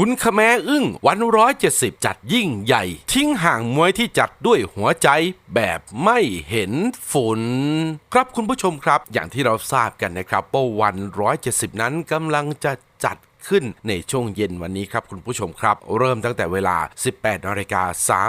กุนขแมอึ้งวันร้อยเจ็ดสิบจัดยิ่งใหญ่ ทิ้งห่างมวยที่จัดด้วยหัวใจแบบไม่เห็นฝุ่นครับคุณผู้ชมครับ อย่างที่เราทราบกันนะครับว่าวันร้อยเจ็ดสิบนั้นกำลังจะจัด ขึ้นในช่วงเย็นวันนี้ครับคุณผู้ชมครับ เริ่มตั้งแต่เวลา 18นาฬิกา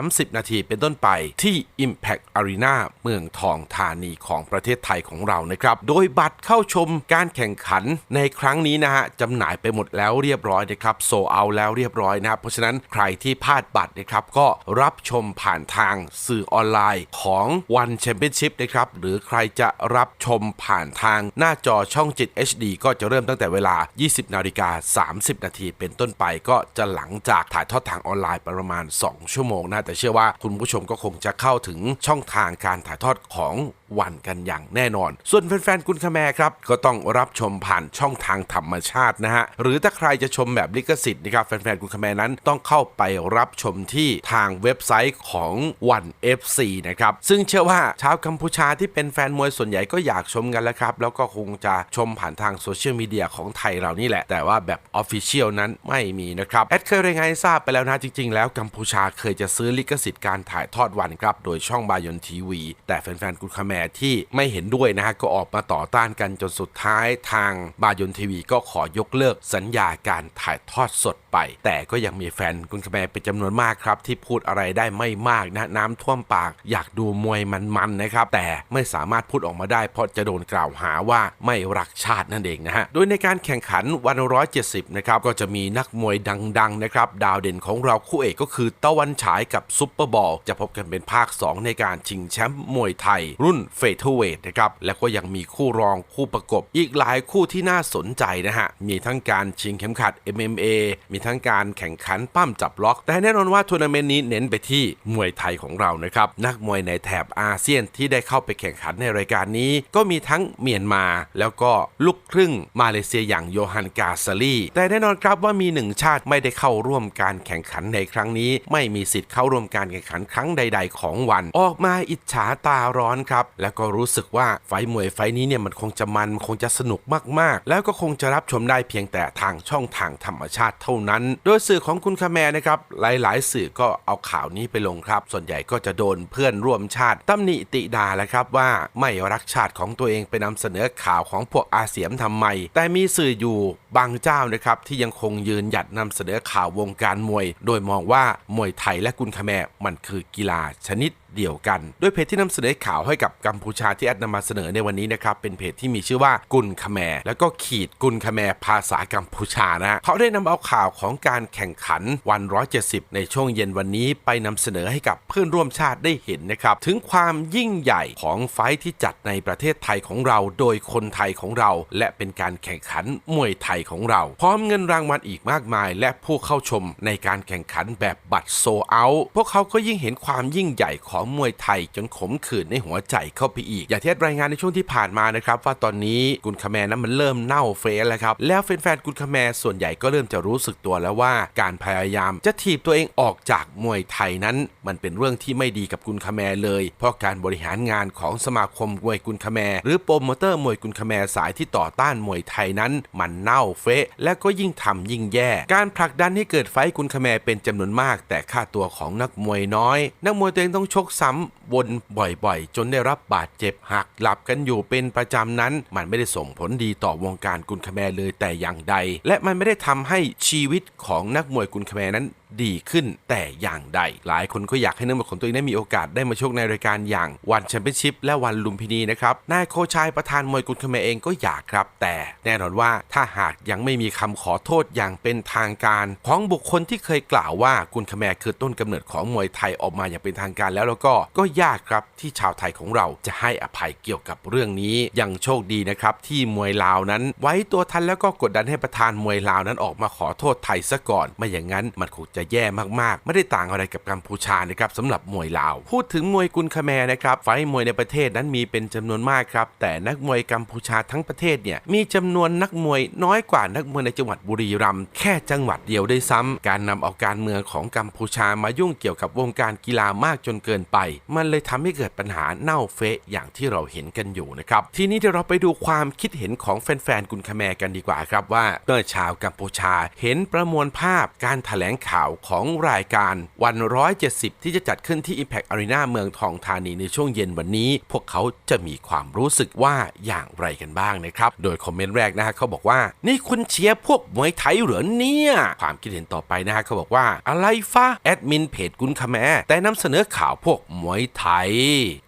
30 นาทีเป็นต้นไปที่ Impact Arena เมืองทองธานีของประเทศไทยของเรานะครับ โดยบัตรเข้าชมการแข่งขันในครั้งนี้นะฮะจำหน่ายไปหมดแล้วเรียบร้อยนะครับ โซเอาแล้วเรียบร้อยนะครับเพราะฉะนั้นใครที่พลาดบัตรนะครับก็รับชมผ่านทางสื่อออนไลน์ของ One Championship นะครับหรือใครจะรับชมผ่านทางหน้าจอช่องจิต HD ก็จะเริ่มตั้งแต่เวลา 20นาฬิกา30 นาทีเป็นต้นไปก็จะหลังจากถ่ายทอดทางออนไลน์ประมาณ 2 ชั่วโมงนะ แต่เชื่อว่าคุณผู้ชมก็คงจะเข้าถึงช่องทางการถ่ายทอดของวันกันอย่างแน่นอน ส่วนแฟนๆกุนคแมครับ ก็ต้องรับชมผ่านช่องทางธรรมชาตินะฮะ หรือถ้าใครจะชมแบบลิขสิทธิ์นะครับแฟนๆกุนคแมนั้นต้องเข้าไปรับชมที่ทางเว็บไซต์ของวัน FC นะครับ ซึ่งเชื่อว่าชาวกัมพูชาที่เป็นแฟนมวยส่วนใหญ่ก็อยากชมกันแล้วครับ แล้วก็คงจะชมผ่านทางโซเชียลมีเดียของไทยเรานี่แหละ แต่ว่าแบบออฟฟิเชียลนั้นไม่มีนะครับ แอดเคยรายงานให้ทราบไปแล้วนะจริง ๆ แล้วกัมพูชาเคยจะซื้อลิขสิทธิ์การถ่ายทอดวันครับ โดยช่องบายอนทีวี แต่แฟนๆกุนคาแมที่ไม่เห็นด้วยนะฮะก็ออกมาต่อต้านกันจนสุดท้ายทางบายอนทีวีก็ขอยกเลิกสัญญาการถ่ายทอดสดไป แต่ก็ยังมีแฟนกุนคาแมเป็นจำนวนมากครับ ที่พูดอะไรได้ไม่มากนะน้ำท่วมปาก อยากดูมวยมันๆนะครับ แต่ไม่สามารถพูดออกมาได้เพราะจะโดนกล่าวหาว่าไม่รักชาตินั่นเองนะฮะโดยในการแข่งขันวันร้อยเจ็ดสิบนะครับก็จะมีนักมวยดังๆนะครับดาวเด่นของเราคู่เอกก็คือตะวันฉายกับซุปเปอร์บอลจะพบกันเป็นภาค 2 ในการชิงแชมป์มวยไทย รุ่นเฟเธอร์เวทนะครับแล้วก็ยังมีคู่รองคู่ประกบ อีกหลายคู่ที่น่าสนใจนะฮะมีทั้งการชิงเข็มขัด MMA มีทั้งการแข่งขันปั้มจับล็อก แต่แน่นอนว่าทัวร์นาเมนต์นี้เน้นไปที่มวยไทยของเรานะครับนักมวยในแถบอาเซียนที่ได้เข้าไปแข่งขันในรายการนี้ ก็มีทั้งเมียนมา แล้วก็ลูกครึ่งมาเลเซียอย่างโยฮันกาซาลีแต่แน่นอนครับว่ามีหนึ่งชาติไม่ได้เข้าร่วมการแข่งขันในครั้งนี้ ไม่มีสิทธิ์เข้าร่วมการแข่งขันครั้งใด ๆ ของวัน ออกมาอิจฉาตาร้อนครับ แล้วก็รู้สึกว่าไฟมวยไฟนี้เนี่ยมันคงจะมันคงจะสนุกมากๆ แล้วก็คงจะรับชมได้เพียงแต่ทางช่องทางธรรมชาติเท่านั้น โดยสื่อของคุณคาแมนะครับ หลายๆ สื่อก็เอาข่าวนี้ไปลงครับ ส่วนใหญ่ก็จะโดนเพื่อนร่วมชาติตำหนิติดาแหละครับว่าไม่รักชาติของตัวเองไปนำเสนอข่าวของพวกอาเสียมทำไม แต่มีสื่ออยู่บางเจ้านะครับที่ยังคงยืนหยัดนำเสนอข่าววงการมวย โดยมองว่ามวยไทยและกุนคาแมมันคือกีฬาชนิดเดียวกันโดยเพจที่นำเสนอข่าวให้กับกัมพูชาที่แอดนำมาเสนอในวันนี้นะครับ เป็นเพจที่มีชื่อว่ากุนคแมแล้วก็ขีดกุนคแมภาษากัมพูชานะเขาได้นำเอาข่าวของการแข่งขันวัน 170 ในช่วงเย็นวันนี้ไปนำเสนอให้กับเพื่อนร่วมชาติได้เห็นนะครับ ถึงความยิ่งใหญ่ของไฟท์ที่จัดในประเทศไทยของเรา โดยคนไทยของเรา และเป็นการแข่งขันมวยไทยของเรา พร้อมเงินรางวัลอีกมากมาย และผู้เข้าชมในการแข่งขันแบบบัตรโซเอาพวกเขาก็ยิ่งเห็นความยิ่งใหญ่ของมวยไทยจนขมขื่นในหัวใจเข้าไปอีก อย่างที่รายงานในช่วงที่ผ่านมานะครับว่าตอนนี้กุนคาแมนั้นมันเริ่มเน่าเฟะแล้วครับแล้วแฟนๆกุนคาแมส่วนใหญ่ก็เริ่มจะรู้สึกตัวแล้วว่าการพยายามจะถีบตัวเองออกจากมวยไทยนั้น มันเป็นเรื่องที่ไม่ดีกับกุนคาแมเลย เพราะการบริหารงานของสมาคมมวยกุนคาแมหรือโปรโมเตอร์มวยกุนคาแมสายที่ต่อต้านมวยไทยนั้น มันเน่าเฟะและก็ยิ่งทำยิ่งแย่ การผลักดันให้เกิดไฟกุนคาแมเป็นจำนวนมาก แต่ค่าตัวของนักมวยน้อย นักมวยตัวเองต้องชกซ้ำวนบ่อยๆ จนได้รับบาดเจ็บหักหลับกันอยู่เป็นประจำนั้น มันไม่ได้ส่งผลดีต่อวงการกุนคาแมเลยแต่อย่างใด และมันไม่ได้ทำให้ชีวิตของนักมวยกุนคาแมนั้นดีขึ้นแต่อย่างใด หลายคนก็อยากให้นักมวยของตัวเองได้มีโอกาสได้มาชกในรายการอย่างวันแชมเปี้ยนชิพและวันลุมพินีนะครับนายโคชายประธานมวยกุนคาเมเองก็อยากครับ แต่แน่นอนว่าถ้าหากยังไม่มีคำขอโทษอย่างเป็นทางการ ของบุคคลที่เคยกล่าวว่ากุนคาเมคือต้นกำเนิดของมวยไทยออกมาอย่างเป็นทางการแล้วแล้วก็ก็ยากครับที่ชาวไทยของเราจะให้อภัยเกี่ยวกับเรื่องนี้ยังโชคดีนะครับที่มวยลาวนั้น ไว้ตัวทันแล้วก็กดดันให้ประธานมวยลาวนั้นออกมาขอโทษไทยซะก่อน ไม่อย่างนั้นมันคงจะแย่มากๆ ไม่ได้ต่างอะไรกับกัมพูชานะครับสำหรับมวยลาว พูดถึงมวยกุนคแมนะครับไฟมวยในประเทศนั้นมีเป็นจำนวนมากครับ แต่นักมวยกัมพูชาทั้งประเทศเนี่ยมีจำนวนนักมวยน้อยกว่านักมวยในจังหวัดบุรีรัมย์แค่จังหวัดเดียวได้วยซ้ำการนำเอาการเมืองของกัมพูชามายุ่งเกี่ยวกับวงการกีฬามากจนเกินไป มันเลยทำให้เกิดปัญหาเน่าเฟะอย่างที่เราเห็นกันอยู่นะครับ ทีนี้เดี๋ยวเราไปดูความคิดเห็นของแฟนๆกุนคาแมกันดีกว่าครับว่าเมื่อชาวกัมพูชาเห็นประมวลภาพการถแถลงข่าวของรายการวัน 170 ที่จะจัดขึ้นที่ Impact Arena เมืองทองธานีในช่วงเย็นวันนี้ พวกเขาจะมีความรู้สึกว่าอย่างไรกันบ้างนะครับ โดยคอมเมนต์แรกนะฮะเขาบอกว่า นี่คุณเชียร์พวกมวยไทยเหรอเนี่ย ความคิดเห็นต่อไปนะฮะเขาบอกว่า อะไรฟ้าแอดมินเพจกุนคาแมแต่นำเสนอข่าวพวกมวยไทย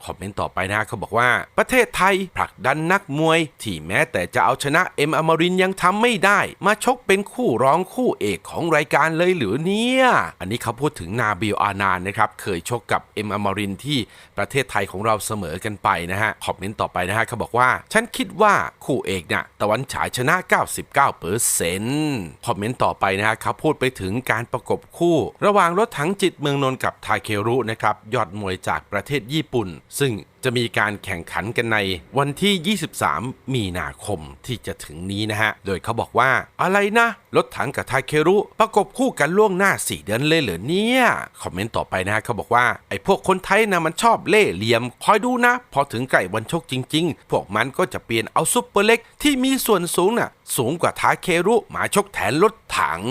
คอมเมนต์ต่อไปนะเขาบอกว่า ประเทศไทยผลักดันนักมวย ที่แม้แต่จะเอาชนะเอ็มอมรินยังทำไม่ได้ มาชกเป็นคู่ร้องคู่เอกของรายการเลยหรือเนี่ยอันนี้เขาพูดถึงนาบิลอานานนะครับเคยชกกับเอ็มอมรินที่ประเทศไทยของเราเสมอกันไปนะฮะคอมเมนต์ต่อไปนะฮะเขาบอกว่า ฉันคิดว่าคู่เอกเนี่ยตะวันฉายชนะ 99เปอร์เซ็นต์คอมเมนต์ต่อไปนะฮะเขาพูดไปถึงการประกบคู่ ระหว่างรถถังจิตเมืองนนท์กับทาเครุนะครับยอดมวยจากประเทศญี่ปุ่น ซึ่ง จะมีการแข่งขันกันในวันที่ 23 มีนาคมที่จะถึงนี้นะฮะ โดยเขาบอกว่าอะไรนะ รถถังกับทาเครุประกบคู่กันล่วงหน้า 4 เดือนเลยเหรอเนี่ย คอมเมนต์ต่อไปนะฮะเขาบอกว่า ไอ้พวกคนไทยนะมันชอบเล่ห์เหลี่ยม คอยดูนะ พอถึงใกล้วันชกจริง ๆ พวกมันก็จะเปลี่ยนเอาซุปเปอร์เล็กที่มีส่วนสูงน่ะสูงกว่าทาเครุมาชกแทนรถถัง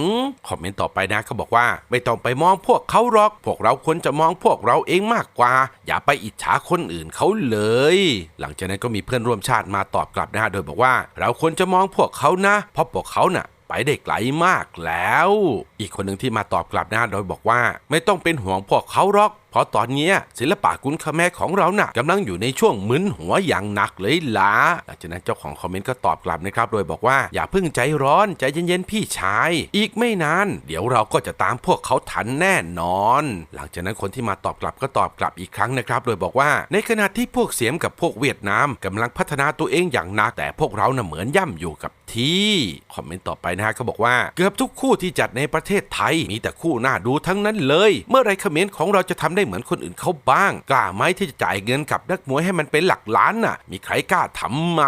คอมเมนต์ต่อไปนะเขาบอกว่า ไม่ต้องไปมองพวกเขาหรอก พวกเราควรจะมองพวกเราเองมากกว่า อย่าไปอิจฉาคนอื่นเขาเลย หลังจากนั้นก็มีเพื่อนร่วมชาติมาตอบกลับนะฮะโดยบอกว่า เราควรจะมองพวกเขานะ เพราะพวกเขาน่ะไปได้ไกลมากแล้ว อีกคนหนึ่งที่มาตอบกลับนะโดยบอกว่า ไม่ต้องเป็นห่วงพวกเขาหรอก เพราะตอนนี้ศิลปะกุนคาแม่ของเราน่ะกำลังอยู่ในช่วงมึนหัวอย่างหนักเลยล่ะหลังจากนั้นเจ้าของคอมเมนต์ก็ตอบกลับนะครับ โดยบอกว่าอย่าเพิ่งใจร้อนใจเย็นๆพี่ชาย อีกไม่นานเดี๋ยวเราก็จะตามพวกเขาทันแน่นอน หลังจากนั้นคนที่มาตอบกลับก็ตอบกลับอีกครั้งนะครับ โดยบอกว่าในขณะที่พวกเสียมกับพวกเวียดนามกำลังพัฒนาตัวเองอย่างหนัก แต่พวกเราน่ะเหมือนย่ำอยู่กับที่คอมเมนต์ต่อไปนะฮะเขาบอกว่าเกือบทุกคู่ที่จัดในประเทศไทยมีแต่คู่น่าดูทั้งนั้นเลย เมื่อไรคอมเขมรของเราจะทำได้เหมือนคนอื่นเขาบ้าง กล้าไหมที่จะจ่ายเงินกับนักมวยให้มันเป็นหลักล้านน่ะ มีใครกล้าทำไหม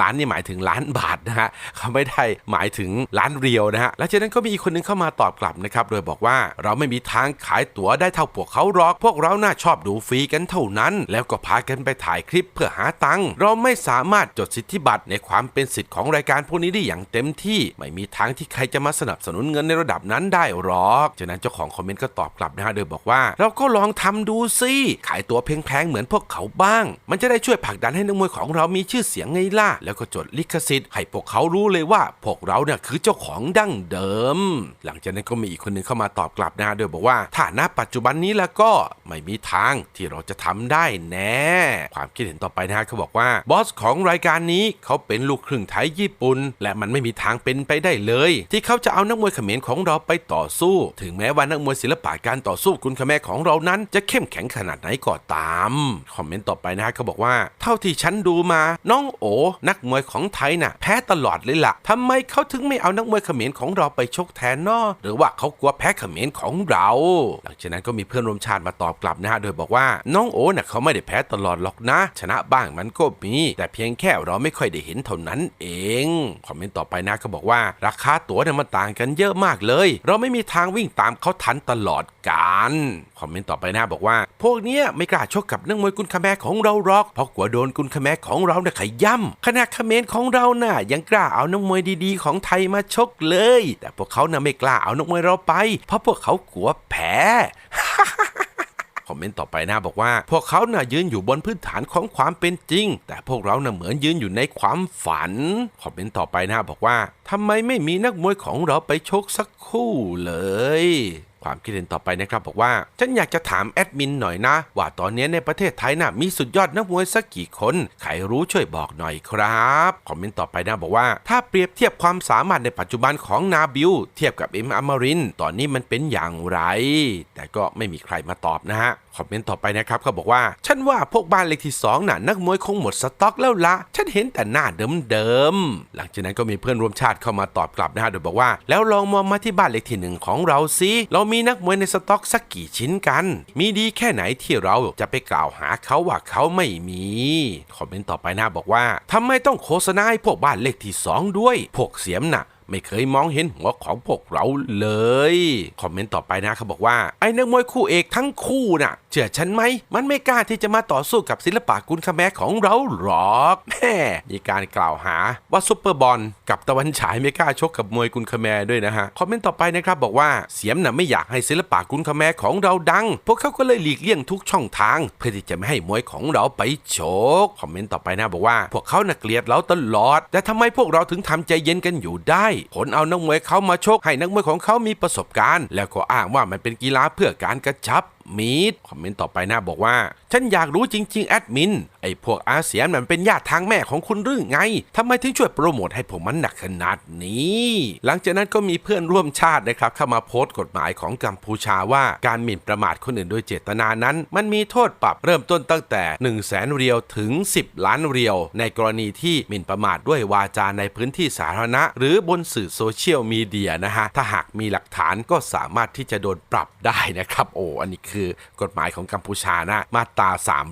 ล้านนี่หมายถึงล้านบาทนะฮะเขาไม่ได้หมายถึงล้านเรียวนะฮะและจากนั้นก็มีอีกคนหนึงเข้ามาตอบกลับนะครับ โดยบอกว่าเราไม่มีทางขายตั๋วได้เท่าพวกเขาหรอก พวกเราน่าชอบดูฟรีกันเท่านั้น แล้วก็พากันไปถ่ายคลิปเพื่อหาตังค์เราไม่สามารถจดสิทธิบัตรในความเป็นสิทธิ์ของรายการพวกนี้ได้อย่างเต็มที่ ไม่มีทางที่ใครจะมาสนับสนุนเงินในระดับนั้นได้หรอกจากนั้นเจ้าของคอมเมนต์ก็ตอบกลับนะฮะโดยบอกว่าเราก็ลองทำดูสิขายตั๋วแพงๆเหมือนพวกเขาบ้าง มันจะได้ช่วยผลักดันให้นักมวยของเรามีชื่อเสียงไงล่ะ แล้วก็จดลิขสิทธิ์ให้พวกเขารู้เลยว่าพวกเราเนี่ยคือเจ้าของดั้งเดิม หลังจากนั้นก็มีอีกคนหนึ่งเข้ามาตอบกลับนะฮะโดยบอกว่าถ้าณปัจจุบันนี้แล้วก็ไม่มีทางที่เราจะทำได้แน่ ความคิดเห็นต่อไปนะฮะเขาบอกว่าบอสของรายการนี้เขาเป็นลูกครึ่งไทยญี่ปุ่นและมันไม่มีทางเป็นไปได้เลย ที่เขาจะเอานักมวยเขมรของเราไปต่อสู้ ถึงแม้ว่านักมวยศิลปะการต่อสู้คุณคแมของเรานั้นจะเข้มแข็งขนาดไหนก็ตาม คอมเมนต์ต่อไปนะฮะเขาบอกว่า เท่าที่ฉันดูมา น้องโอ นักมวยของไทยน่ะ แพ้ตลอดเลยล่ะทำไมเขาถึงไม่เอานักมวยเขมรของเราไปชกแทนนอหรือว่าเขากลัวแพ้เขมรของเรา หลังจากนั้นก็มีเพื่อนร่วมชาติมาตอบกลับนะฮะโดยบอกว่าน้องโอน่ะเขาไม่ได้แพ้ตลอดหรอกนะ ชนะบ้างมันก็มี แต่เพียงแค่เราไม่ค่อยได้เห็นเท่านั้นเองคอมเมนต์ต่อไปนะเขาบอกว่า ราคาตั๋วเนี่ยมันต่างกันเยอะมากเลย เราไม่มีทางวิ่งตามเขาทันตลอดกาลคอมเมนต์ต่อไปนะบอกว่า พวกเนี้ยไม่กล้าชกกับนักมวยกุนคาแมของเราหรอกเพราะกลัวโดนกุนคาแมของเราเนี่ยขย่ำขณะเขมรของเราน่ะยังกล้าเอานักมวยดีๆ ของไทยมาชกเลย แต่พวกเขาน่ะไม่กล้าเอานักมวยเราไป เพราะพวกเขากลัวแพ้คอมเมนต์ต่อไปนะบอกว่า พวกเขาน่ะยืนอยู่บนพื้นฐานของความเป็นจริง แต่พวกเราน่ะเหมือนยืนอยู่ในความฝันคอมเมนต์ต่อไปนะบอกว่าทำไมไม่มีนักมวยของเราไปชกสักคู่เลย ความคิดเห็นต่อไปนะครับบอกว่า ฉันอยากจะถามแอดมินหน่อยนะ ว่าตอนนี้ในประเทศไทยน่ะมีสุดยอดนักมวยสักกี่คน ใครรู้ช่วยบอกหน่อยครับ คอมเมนต์ต่อไปนะบอกว่า ถ้าเปรียบเทียบความสามารถในปัจจุบันของนาบิลเทียบกับเอ็มอมรินตอนนี้มันเป็นอย่างไร แต่ก็ไม่มีใครมาตอบนะฮะ คอมเมนต์ต่อไปนะครับเขาบอกว่า ฉันว่าพวกบ้านเลขที่สองน่ะนักมวยคงหมดสต็อกแล้วละฉันเห็นแต่หน้าเดิมๆหลังจากนั้นก็มีเพื่อนร่วมชาติเข้ามาตอบกลับนะฮะโดยบอกว่า แล้วลองมองมาที่บ้านเลขที่หนึ่งของเราสิเรามีนักมวยในสต็อกสักกี่ชิ้นกัน มีดีแค่ไหนที่เราจะไปกล่าวหาเขาว่าเขาไม่มีคอมเมนต์ต่อไปนะบอกว่าทำไมต้องโฆษณาให้พวกบ้านเลขที่สองด้วยพวกเสียมน่ะ ไม่เคยมองเห็นหัวของพวกเราเลย คอมเมนต์ต่อไปนะเขาบอกว่าไอ้นักมวยคู่เอกทั้งคู่น่ะ เชื่อฉันไหม มันไม่กล้าที่จะมาต่อสู้กับศิลปะกุนคาแมของเราหรอกแม่มีการกล่าวหาว่าซุปเปอร์บอลกับตะวันฉายไม่กล้าชกกับมวยกุนคาแมด้วยนะฮะ คอมเมนต์ต่อไปนะครับบอกว่าเสียมน่ะไม่อยากให้ศิลปะกุนคาแมของเราดัง พวกเขาก็เลยหลีกเลี่ยงทุกช่องทาง เพื่อที่จะไม่ให้มวยของเราไปโชกคอมเมนต์ต่อไปนะบอกว่า พวกเขาน่ะเกลียดเราตลอด แต่ทำไมพวกเราถึงทำใจเย็นกันอยู่ได้ผลเอานักมวยเขามาชกให้นักมวยของเขามีประสบการณ์ แล้วก็อ้างว่ามันเป็นกีฬาเพื่อการกระชับมีดคอมเมนต์ต่อไปนะบอกว่า ฉันอยากรู้จริง ๆ แอดมิน ไอ้พวกอาเซียนมันเป็นญาติทางแม่ของคุณหรือไงทำไมถึงช่วยโปรโมทให้ผมมันหนักขนาดนี้ หลังจากนั้นก็มีเพื่อนร่วมชาตินะครับเข้ามาโพสต์กฎหมายของกัมพูชาว่าการหมิ่นประมาทคนอื่นโดยเจตนานั้น มันมีโทษปรับเริ่มต้นตั้งแต่ 1 0 0 0 0แสนเรียวถึง 10 ล้านเรียว ในกรณีที่หมิ่นประมาทด้วยวาจาในพื้นที่สาธารณะ หรือบนสื่อโซเชียลมีเดียนะฮะถ้าหากมีหลักฐานก็สามารถที่จะโดนปรับได้นะครับโอ้อันนี้คือกฎหมายของกัมพูชานะมาตรา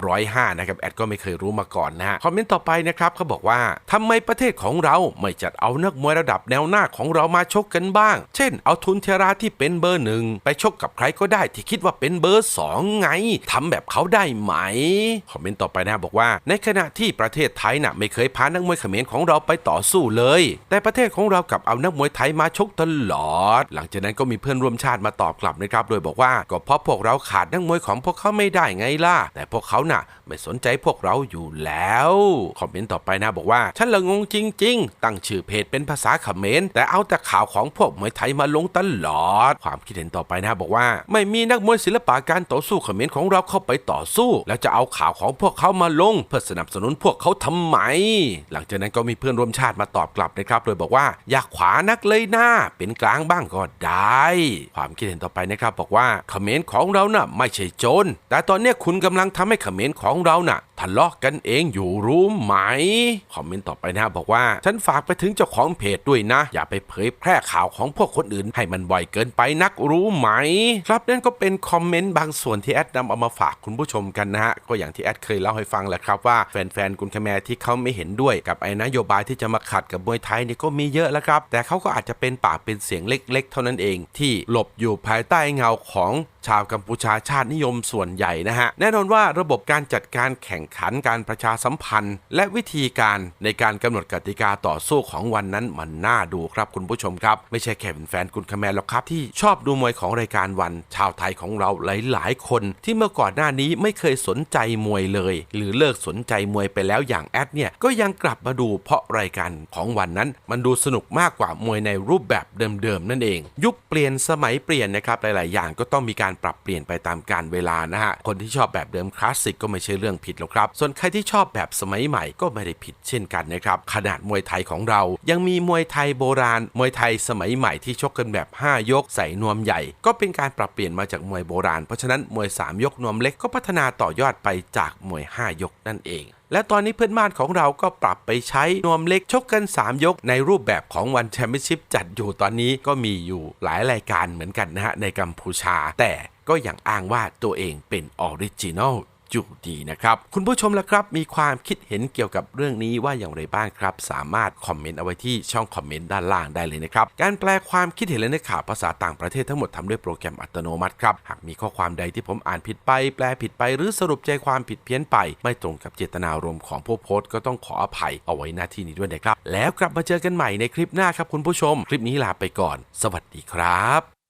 305นะครับแอดก็ไม่เคยรู้มาก่อนนะฮะคอมเมนต์ต่อไปนะครับเขาบอกว่าทำไมประเทศของเราไม่จัดเอานักมวยระดับแนวหน้าของเรามาชกกันบ้าง เช่น เอาทุนเทราที่เป็นเบอร์หนึ่งไปชกกับใครก็ได้ที่คิดว่าเป็นเบอร์สองไงทำแบบเขาได้ไหมคอมเมนต์ต่อไปนะบอกว่า ในขณะที่ประเทศไทยน่ะไม่เคยพานักมวยเขมรของเราไปต่อสู้เลย แต่ประเทศของเรากลับเอานักมวยไทยมาชกตลอด หลังจากนั้นก็มีเพื่อนร่วมชาติมาตอบกลับนะครับ โดยบอกว่าก็เพราะพวกเราขาดนักมวยของพวกเขาไม่ได้ไงล่ะแต่พวกเขาน่ะ ไม่สนใจพวกเราอยู่แล้ว คอมเมนต์ต่อไปนะบอกว่า ฉันละงงจริง ๆ ตั้งชื่อเพจเป็นภาษาเขมรแต่เอาแต่ข่าวของพวกมวยไทยมาลงตลอด ความคิดเห็นต่อไปนะบอกว่า ไม่มีนักมวยศิลปะการต่อสู้เขมรของเราเข้าไปต่อสู้ แล้วจะเอาข่าวของพวกเขามาลง เพื่อสนับสนุนพวกเขาทำไม หลังจากนั้นก็มีเพื่อนร่วมชาติมาตอบกลับนะครับโดยบอกว่าอยากขวานักเลยนะเป็นกลางบ้างก็ได้ ความคิดเห็นต่อไปนะครับบอกว่าเขมรของเราน่ะไม่ใช่โจรแต่ตอนนี้คุณกำลังทำให้เขมรของเราน่ะทะเลาะกันเองอยู่รู้ไหม คอมเมนต์ต่อไปนะบอกว่า ฉันฝากไปถึงเจ้าของเพจด้วยนะ อย่าไปเผยแพร่ข่าวของพวกคนอื่น ให้มันบ่อยเกินไปนักรู้ไหม ครับนั่นก็เป็นคอมเมนต์บางส่วนที่แอดนำเอามาฝากคุณผู้ชมกันนะฮะก็อย่างที่แอดเคยเล่าให้ฟังแหละครับว่าแฟนๆกุนคแมที่เขาไม่เห็นด้วยกับไอ้นโยบายที่จะมาขัดกับมวยไทยนี่ก็มีเยอะแล้วครับ แต่เขาก็อาจจะเป็นปากเป็นเสียงเล็ก ๆ เท่านั้นเอง ที่หลบอยู่ภายใต้เงาของ ชาวกัมพูชาชาตินิยมส่วนใหญ่นะฮะ แน่นอนว่าระบบการจัดการแข่งขันการประชาสัมพันธ์ และวิธีการในการกำหนดกติกาต่อสู้ของวันนั้นมันน่าดูครับคุณผู้ชมครับ ไม่ใช่แค่เป็นแฟนกุนคแมนหรอกครับ ที่ชอบดูมวยของรายการวัน ชาวไทยของเราหลาย ๆ คน ที่เมื่อก่อนหน้านี้ไม่เคยสนใจมวยเลย หรือเลิกสนใจมวยไปแล้วอย่างแอดเนี่ยก็ยังกลับมาดูเพราะรายการของวันนั้น มันดูสนุกมากกว่ามวยในรูปแบบเดิม ๆ นั่นเอง ยุคเปลี่ยนสมัยเปลี่ยนนะครับหลาย ๆ อย่างก็ต้องมีการปรับเปลี่ยนไปตามกาลเวลานะฮะ คนที่ชอบแบบเดิมคลาสสิกก็ไม่ใช่เรื่องผิดหรอกครับ ส่วนใครที่ชอบแบบสมัยใหม่ก็ไม่ได้ผิดเช่นกันนะครับ ขนาดมวยไทยของเรา ยังมีมวยไทยโบราณ มวยไทยสมัยใหม่ที่ชกกันแบบ 5 ยกใส่นวมใหญ่ ก็เป็นการปรับเปลี่ยนมาจากมวยโบราณ เพราะฉะนั้นมวย 3 ยกนวมเล็กก็พัฒนาต่อยอดไปจากมวย 5 ยกนั่นเอง และตอนนี้เพื่อนบ้านของเราก็ปรับไปใช้นวมเล็กชกกัน 3 ยกในรูปแบบของวันแชมเปี้ยนชิพจัดอยู่ตอนนี้ก็มีอยู่หลายรายการเหมือนกันนะฮะในกัมพูชา แต่ก็ยังอ้างว่าตัวเองเป็นออริจินอล อยู่ดีนะครับ คุณผู้ชมละครับ มีความคิดเห็นเกี่ยวกับเรื่องนี้ว่าอย่างไรบ้างครับ สามารถคอมเมนต์เอาไว้ที่ช่องคอมเมนต์ด้านล่างได้เลยนะครับ การแปลความคิดเห็นและเนื้อข่าวภาษาต่างประเทศทั้งหมดทำด้วยโปรแกรมอัตโนมัติครับหากมีข้อความใดที่ผมอ่านผิดไป แปลผิดไปหรือสรุปใจความผิดเพี้ยนไป ไม่ตรงกับเจตนารมณ์ของผู้โพสต์ก็ต้องขออภัยเอาไว้หน้าที่นี้ด้วยนะครับ แล้วกลับมาเจอกันใหม่ในคลิปหน้าครับคุณผู้ชม คลิปนี้ลาไปก่อน สวัสดีครับ